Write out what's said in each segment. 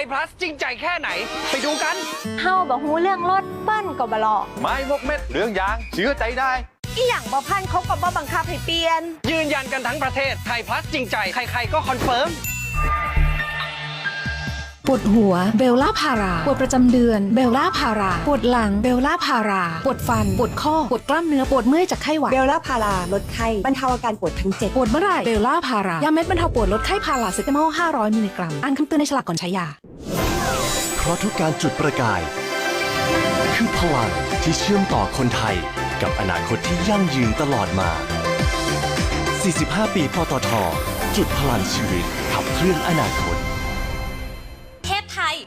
ยพลัสจริงใจแค่ไหน ไปดูกัน เฮาบ่ฮู้เรื่องรถเปิ้นก็บ่หลอกไม้มกเม็ดเรื่องยาง เชื่อใจได้ อีหยังบ่พันเขาก็บ่บังคับให้เปลี่ยน ยืนยันกันทั้งประเทศไทยพลัสจริงใจ ใครๆก็คอนเฟิร์มปวดหัวเบลล่าพารา ปวดประจำเดือนเบลล่าพารา ปวดหลังเบลล่าพารา ปวดฟัน ปวดข้อ ปวดกล้ามเนื้อ ปวดเมื่อยจากไข้หวัดเบลล่าพาราลดไข้บรรเทาอาการปวดทั้งเจ็ดปวดเมื่อไหร่เบลล่าพารายาเม็ดบรรเทาปวดลดไข้พาราเซตามอล500 มิลลิกรัมอ่านคำเตือนในฉลากก่อนใช้ยาเพ ราะทุกการจุดประกาย คือพลังที่เชื่อมต่อคนไทยกับอนาคตที่ยั่งยืนตลอดมา 45 ปีปตทจุดพลังชีวิตขับเคลื่อนอนาคต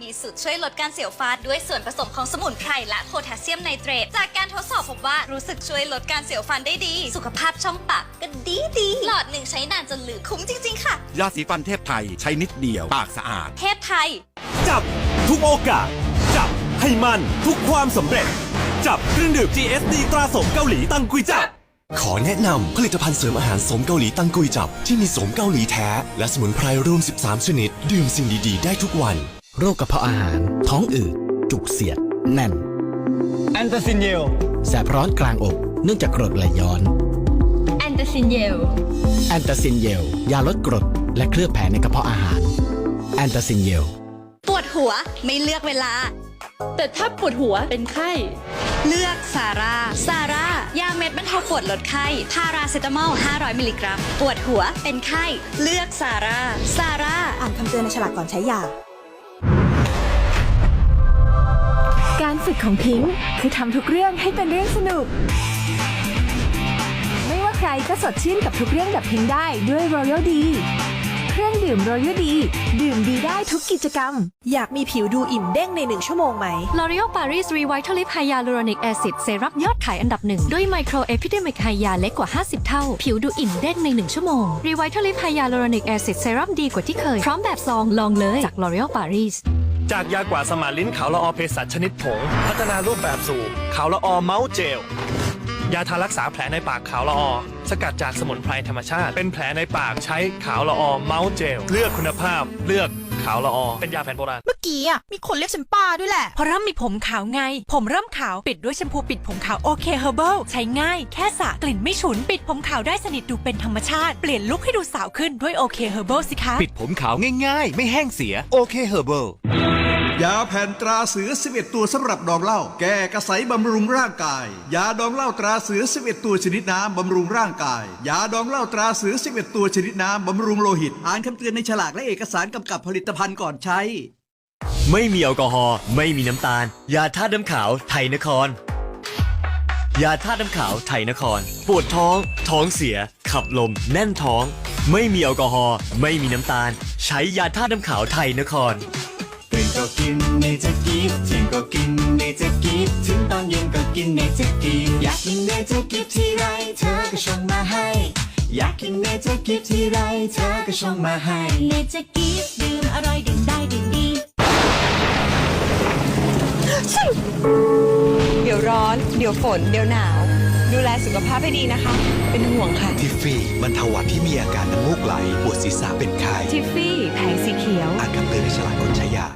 พไทยมีสูตรช่วยลดการเสียวฟันด้วยส่วนผสมของสมุนไพรและโพแทสเซียมไนเตรตจากการทดสอบพบว่ารู้สึกช่วยลดการเสียวฟันได้ดี สุขภาพช่องปากก็ดีดีหลอดหนึ่งใช้นานจนเหลือคุ้มจริง ๆ ค่ะ ยาสีฟันเทพไทยใช้นิดเดียวปากสะอาด เทพไทย จับทุกโอกาส จับให้มันทุกความสำเร็จ จับเครื่องดื่ม GSD ตราสมเกาหลีตั้งกุยจับขอแนะนำผลิตภัณฑ์เสริมอาหารสมเกาหลีตังกุยจับที่มีสมเกาหลีแท้ และสมุนไพรรวม 13 ชนิด ดื่มสิ่งดี ๆ ได้ทุกวัน โรคกระเพาะอาหาร ท้องอืด จุกเสียด แน่น แอนตาซินเยล แสบร้อนกลางอก เนื่องจากกรดไหลย้อน แอนตาซินเยล แอนตาซินเยล ยาลดกรด และเคลือบแผลในกระเพาะอาหาร แอนตาซินเยล ปวดหัวไม่เลือกเวลา แต่ถ้าปวดหัวเป็นไข้ เลือกซาร่าซาร่ายาเม็ดบรรเทาปวดลดไข้ พาราเซตามอล 500 มิลลิกรัม ปวดหัวเป็นไข้ เลือกซาร่าซาร่าอ่านคำเตือนในฉลากก่อนใช้ยา การฝึกของพิงค์คือทำทุกเรื่องให้เป็นเรื่องสนุก ไม่ว่าใครก็สดชื่นกับทุกเรื่องแบบพิงค์ได้ด้วย Royal D เครื่องดื่ม Royal D ดื่มดีได้ทุกกิจกรรม อยากมีผิวดูอิ่มเด้งในหนึ่งชั่วโมงไหม L'Oreal Paris Revitalift Hyaluronic Acid เซรั่มยอดขายอันดับหนึ่งด้วย Micro Epidemic Hya เล็กกว่า 50 เท่า ผิวดูอิ่มเด้งใน1ชั่วโมง Revitalift Hyaluronic Acid เซรั่มดีกว่าที่เคย พร้อมแบบซองลองเลยจาก L'Oreal Paris จากยากว่าสมานลิ้นขาวละออเภสัชชนิดผง พัฒนารูปแบบสู่ขาวละออเมาส์เจล ยาทารักษาแผลในปากขาวละออ สกัดจากสมุนไพรธรรมชาติ เป็นแผลในปากใช้ขาวละออเมาส์เจล เลือกคุณภาพ เลือกขาวละออ เป็นยาแผนโบราณ เมื่อกี้อะมีคนเรียกฉันป้าด้วยแหละ เพราะเริ่มมีผมขาวไง ผมเริ่มขาวปิดด้วยแชมพูปิดผมขาวโอเคเฮอร์เบิลใช้ง่ายแค่สระกลิ่นไม่ฉุน ปิดผมขาวได้สนิทดูเป็นธรรมชาติ เปลี่ยนลุคให้ดูสาวขึ้นด้วยโอเคเฮอร์เบิลสิคะ ปิดผมขาวง่ายๆ ไม่แห้งเสียโอเคเฮอร์เบิล ยาแผ่นตราเสือ 11 ตัวสำหรับดองเหล้าแก้กระใสบำรุงร่างกาย ยาดองเหล้าตราเสือ 11 ตัวชนิดน้ำบำรุงร่างกาย ยาดองเหล้าตราเสือ 11 ตัวชนิดน้ำบำรุงโลหิต อ่านคำเตือนในฉลากและเอกสารกำกับผลิตภัณฑ์ก่อนใช้ ไม่มีแอลกอฮอล์ไม่มีน้ำตาล ยาธาตุน้ำขาวไทยนคร ยาธาตุน้ำขาวไทยนคร ปวดท้อง ท้องเสีย ขับลม แน่นท้อง ไม่มีแอลกอฮอล์ไม่มีน้ำตาล ใช้ยาธาตุน้ำขาวไทยนคร ก็กินเนเจอร์กิฟเที่ยงก็กินเนเจอร์กิฟถึงตอนเย็นก็กินเนเจอร์กิฟอยากกินเนเจอร์กิฟที่ไรเธอก็ชงมาให้ อยากกินเนเจอร์กิฟที่ไรเธอก็ชงมาให้เนเจอร์กิฟดื่มอร่อยดื่มได้ดื่มดี เดี๋ยวร้อน เดี๋ยวฝน เดี๋ยวหนาว ดูแลสุขภาพให้ดีนะคะ เป็นห่วงค่ะ ทิฟฟี่บรรเทาหวัดที่มีอาการน้ำมูกไหล ปวดศีรษะเป็นไข้ทิฟฟี่แผงสีเขียว อ่านคำเตือนในฉลากก่อนใช้ยา